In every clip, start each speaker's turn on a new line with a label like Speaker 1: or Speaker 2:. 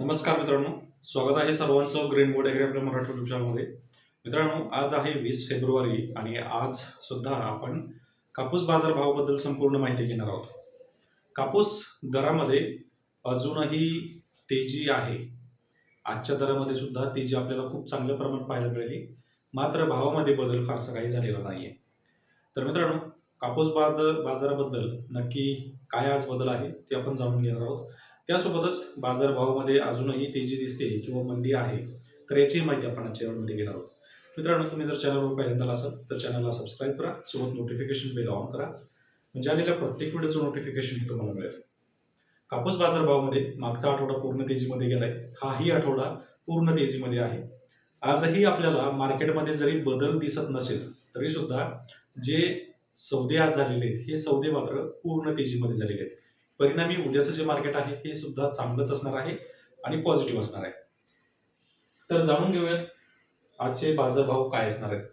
Speaker 1: नमस्कार मित्रांनो स्वागत आहे सर्वांचं ग्रीन बोर्ड ॲग्री आपल्या मराठी युट्यूब चॅनलमध्ये मित्रांनो आज आहे वीस फेब्रुवारी आणि आज सुद्धा आपण कापूस बाजारभावाबद्दल संपूर्ण माहिती घेणार आहोत. कापूस दरामध्ये अजूनही तेजी आहे. आजच्या दरामध्ये सुद्धा तेजी आपल्याला खूप चांगल्या प्रमाणात पाहायला मिळाली. मात्र भावामध्ये बदल फारसा काही झालेला नाही आहे तर मित्रांनो कापूस बाजार बाजाराबद्दल नक्की काय आज बदल आहे ते आपण जाणून घेणार आहोत. त्यासोबतच बाजारभावामध्ये अजूनही तेजी दिसते किंवा मंदी आहे तर याचीही माहिती आपण आजच्या यामध्ये घेणार आहोत. मित्रांनो तुम्ही जर चॅनलवर पहिल्यांदा असाल तर चॅनलला सबस्क्राईब करा सोबत नोटिफिकेशन बेल ऑन करा. म्हणजे आलेल्या प्रत्येक व्हिडिओचं नोटिफिकेशन हे तुम्हाला मिळेल. कापूस बाजारभावामध्ये मागचा आठवडा पूर्ण तेजीमध्ये गेलाय हाही आठवडा पूर्ण तेजीमध्ये आहे. आजही आपल्याला मार्केटमध्ये जरी बदल दिसत नसेल तरी सुद्धा जे सौदे आज झालेले आहेत हे सौदे मात्र पूर्ण तेजीमध्ये झालेले आहेत. परिणामी उद्याचं जे मार्केट आहे हे सुद्धा चांगलंच असणार आहे आणि पॉझिटिव्ह असणार आहे. तर जाणून घेऊयात आजचे बाजारभाव काय असणार आहेत?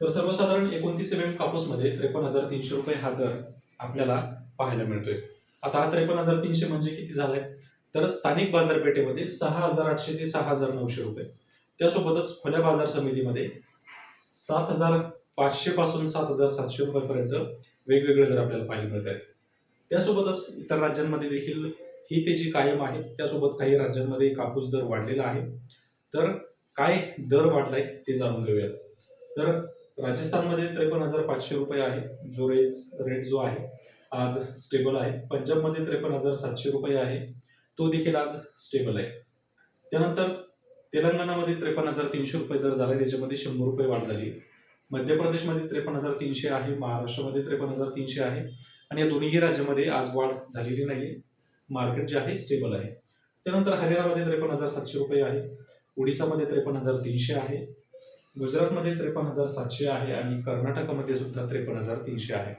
Speaker 1: तर सर्वसाधारण एकोणतीस एम एम कापूसमध्ये त्रेपन्न हजार तीनशे रुपये हा दर आपल्याला पाहायला मिळतोय. आता हा त्रेपन्न हजार तीनशे म्हणजे किती झालाय? तर स्थानिक बाजारपेठेमध्ये सहा हजार आठशे ते सहा हजार नऊशे रुपये. त्यासोबतच खुल्या बाजार समितीमध्ये सात हजार पाचशे पासून सात हजार सातशे रुपयापर्यंत वेगवेगळे दर आपल्याला पाहायला मिळत आहेत त्यासोबतच इतर राज्यांमध्ये देखील ही तेजी कायम आहे त्यासोबत काही राज्यांमध्ये कापूस दर वाढलेला आहे. तर काय दर वाढलाय ते जाणून घेऊयात. तर राजस्थानमध्ये त्रेपन्न हजार पाचशे रुपये आहे. जो रेज रेट जो आहे आज स्टेबल आहे. पंजाबमध्ये त्रेपन्न हजार सातशे रुपये आहे. तो देखील आज स्टेबल आहे. त्यानंतर तेलंगणामध्ये त्रेपन्न हजार तीनशे रुपये दर झाला त्याच्यामध्ये शंभर रुपये वाढ झाली. मध्य प्रदेशमध्ये त्रेपन्न हजार तीनशे आहे. महाराष्ट्रामध्ये त्रेपन्न हजार तीनशे आहे. आणि या दोन्हीही राज्यामध्ये आज वाढ झालेली नाही मार्केट जे आहे स्टेबल आहे. त्यानंतर हरियाणामध्ये त्रेपन्न हजार सातशे रुपये आहे. ओडिसामध्ये त्रेपन्न हजार तीनशे आहे. गुजरातमध्ये त्रेपन्न हजार सातशे आहे आणि कर्नाटकामध्ये सुद्धा त्रेपन्न हजार तीनशे आहे.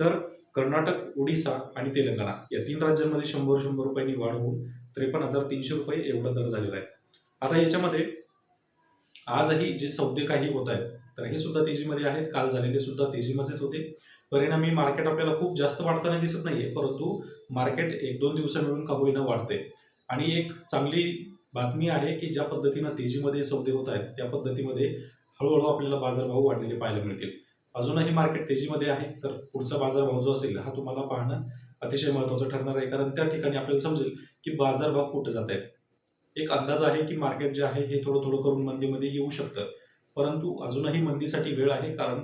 Speaker 1: तर कर्नाटक ओडिसा आणि तेलंगणा या तीन राज्यांमध्ये शंभर शंभर रुपयांनी वाढ होऊन त्रेपन्न हजार तीनशे रुपये एवढा दर झालेला आहे. आता याच्यामध्ये आजही जे सौदे काही होत आहेत तर हे सुद्धा तेजीमध्ये आहेत. काल झालेले सुद्धा तेजीमध्येच होते. परिणामी मार्केट आपल्याला खूप जास्त वाढताना दिसत नाहीये परंतु मार्केट एक दोन दिवस मिळून का होईना वाढते आणि एक चांगली बातमी आहे की ज्या पद्धतीनं तेजीमध्ये सौदे होत आहेत त्या पद्धतीमध्ये हळूहळू आपल्याला बाजारभाव वाढलेले पाहायला मिळतील. अजूनही मार्केट तेजीमध्ये आहे तर पुढचा बाजारभाव जो असेल हा तुम्हाला पाहणं अतिशय महत्त्वाचं ठरणार आहे कारण त्या ठिकाणी आपल्याला समजेल की बाजारभाव कुठं जात आहेत. एक अंदाज आहे की मार्केट जे आहे हे थोडं थोडं करून मंदीमध्ये येऊ शकतं. परंतु अजूनही मंदीसाठी वेळ आहे कारण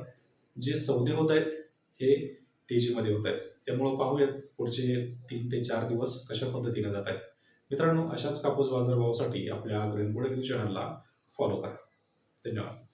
Speaker 1: जे सौदे होत आहेत हे तेजीमध्ये होत आहेत. त्यामुळं पाहूयात पुढचे तीन ते चार दिवस कशा पद्धतीने जात आहेत. मित्रांनो अशाच कापूस बाजारभावासाठी आपल्या ग्रेनबोर्ड चॅनलला फॉलो करा. धन्यवाद.